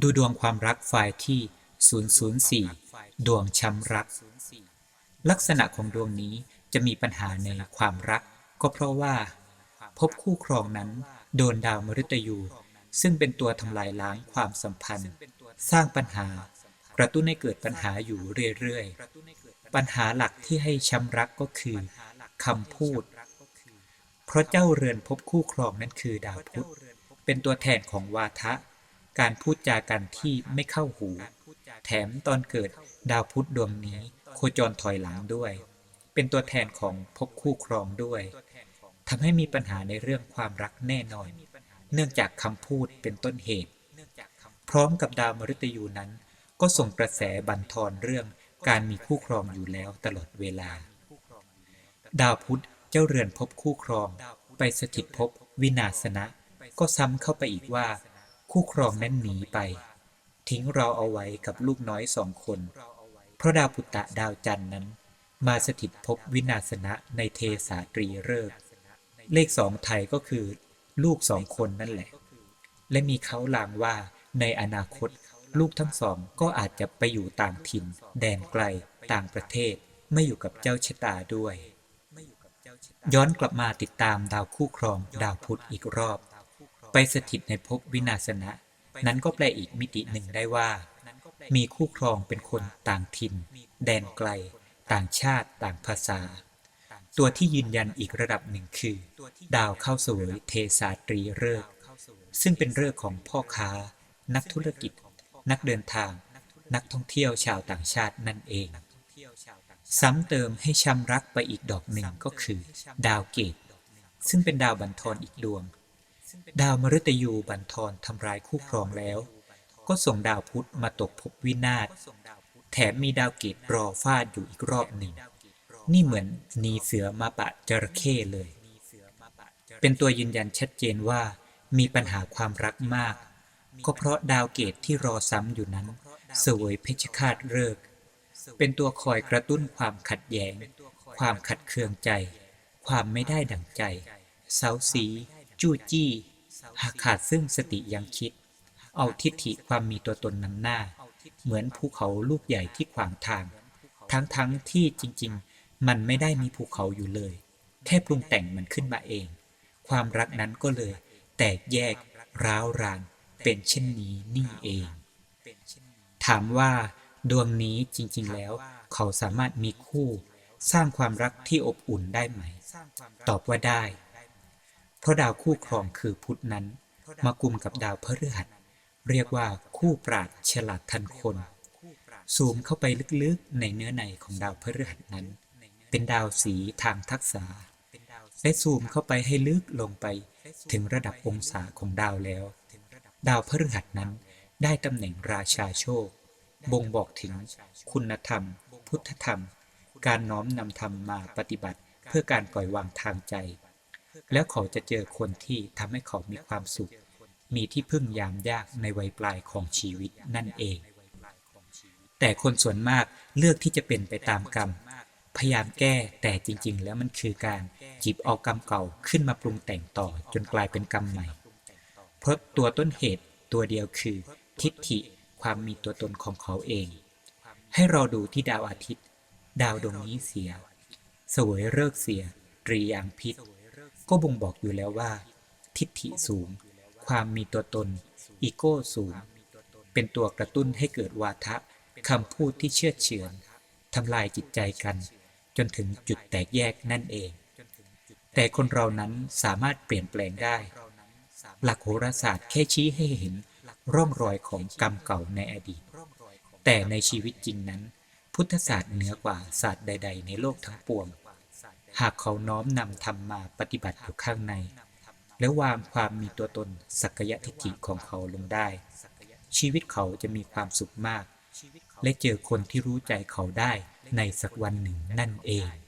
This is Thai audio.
ดูดวงความรักไฟล์ที่ 004 ดวงช้ำรัก ลักษณะของดวงนี้จะมีปัญหาในความรัก ก็เพราะว่า พบคู่ครองนั้น โดนดาวมฤตยู ซึ่งเป็นตัวทำลายล้างความสัมพันธ์ สร้างปัญหา กระตุ้นให้เกิดปัญหาอยู่เรื่อยๆ ปัญหาหลักที่ให้ช้ำรักก็คือคำพูด เพราะเจ้าเรือนพบคู่ครองนั้นคือดาวพุธเป็นตัวแทนของวาทะ การพูดจากันที่ไม่เข้าหู แถมตอนเกิดดาวพุธดวงนี้ โคจรถอยหลังด้วย เป็นตัวแทนของพบคู่ครองด้วยทำให้มีปัญหาในเรื่องความรักแน่นอน เนื่องจากคำพูดเป็นต้นเหตุ พร้อมกับดาวมฤตยูนั้น ก็ส่งกระแสบันทอนเรื่องการมีคู่ครองอยู่แล้วตลอดเวลา ดาวพุธเจ้าเรือนพบคู่ครอง ไปสถิตภพวินาศนะ ก็ซ้ำเข้าไปอีกว่า คู่ครองนั้นหนีไป ทิ้งเราเอาไว้กับลูกน้อยสองคน เพราะดาวพุตตะดาวจันนั้น มาสถิตภพวินาศนะในเทสาตรีฤกษ์เลขสองไทยก็คือ ลูกสองคนนั่นแหละ และมีเขาลางว่าในอนาคตลูกทั้งสองก็อาจจะไปอยู่ต่างถิ่น แดนไกล ต่างประเทศ ไม่อยู่กับเจ้าชะตาด้วย ย้อนกลับมาติดตามดาวคู่ครองดาวพุธอีกรอบ ไปสถิตในภพวินาศนะ นั้นก็แปลอีกมิติหนึ่งได้ว่า มีคู่ครองเป็นคนต่างถิ่น แดนไกล ต่างชาติต่างภาษา ตัวที่ยืนยันอีกระดับหนึ่งคือ ดาวเข้าสวยเทสาตรีฤกษ์ซึ่งเป็นฤกษ์ของพ่อค้า นักธุรกิจ นักเดินทาง นักท่องเที่ยวชาวต่างชาตินั่นเองซ้ำเติมให้ช้ำรักไปอีกดอกหนึ่งก็คือ ดาวเกต ซึ่งเป็นดาวบันทอนอีกดวง ดาวมฤตยูบันทอนทำลายคู่ครองแล้ว ก็ส่งดาวพุธมาตกภพวินาศแถมมีดาวเกตรอฟาดอยู่อีกรอบหนึ่ง นี่เหมือนนีเสือมาปะจระเข้เลย เป็นตัวยืนยันชัดเจนว่ามีปัญหาความรักมาก ก็เพราะดาวเกตที่รอซ้ำอยู่นั้นเสวยเพชฌฆาตฤกษ์เป็นตัวคอยกระตุ้นความขัดแย้ง ความขัดเคืองใจ ความไม่ได้ดั่งใจเซาซีจู้จี้ หากขาดซึ่งสติยังคิด เอาทิฏฐิความมีตัวตนนำหน้า เหมือนภูเขาลูกใหญ่ที่ขวางทาง ทั้งๆทที่จริง ๆ มันไม่ได้มีภูเขาอยู่เลย แค่ปรุงแต่งมันขึ้นมาเอง ความรักนั้นก็เลย แตกแยก ร้าวรานเป็นเช่นนี้นี่เอง ถามว่า ดวงนี้จริง ๆ แล้ว เขาสามารถมีคู่ สร้างความรักที่อบอุ่นได้ไหม ตอบว่าได้ เพราะดาวคู่ครองคือพุธนั้น มากุมกับดาวพฤหัส เรียกว่าคู่ปราดฉลาดทันคน ซูมเข้าไปลึกๆในเนื้อในของดาวพฤหัสนั้น เป็นดาวสีทางทักษะและซูมเข้าไปให้ลึกลงไปถึงระดับองศาของดาวแล้ว ดาวพฤหัสนั้นได้ตำแหน่งราชาโชค บ่งบอกถึงคุณธรรม พุทธธรรม การน้อมนำธรรมมาปฏิบัติเพื่อการปล่อยวางทางใจ แล้วเขาจะเจอคนที่ทำให้เขามีความสุข มีที่พึ่งยามยากในวัยปลายของชีวิตนั่นเอง แต่คนส่วนมากเลือกที่จะเป็นไปตามกรรม พยายามแก้แต่จริง ๆ แล้วมันคือการจิบเอากรรมเก่าขึ้นมาปรุงแต่งต่อจนกลายเป็นกรรมใหม่ เพราะตัวต้นเหตุตัวเดียวคือ ทิฏฐิความมีตัวตนของเขาเอง ให้เราดูที่ดาวอาทิตย์ ดาวดวงนี้เสีย สวยเลิกเสียตรียางพิษ ก็บ่งบอกอยู่แล้วว่า ทิฏฐิสูง ความมีตัวตน อีโก้สูง เป็นตัวกระตุ้นให้เกิดวาทะคำพูดที่เชื่อเฉือนทำลายจิตใจกัน จนถึงจุดแตกแยกนั่นเอง แต่คนเรานั้นสามารถเปลี่ยนแปลงได้ หลักโหราศาสตร์แค่ชี้ให้เห็นร่องรอยของกรรมเก่าในอดีต แต่ในชีวิตจริงนั้น พุทธศาสตร์เหนือกว่าศาสตร์ใด ๆ ในโลกทั้งปวง หากเขาน้อมนำธรรมมาปฏิบัติอยู่ข้างใน และวางความมีตัวตนสักยทิฏฐิของเขาลงได้ ชีวิตเขาจะมีความสุขมาก และเจอคนที่รู้ใจเขาได้ในสักวันหนึ่งนั่นเอง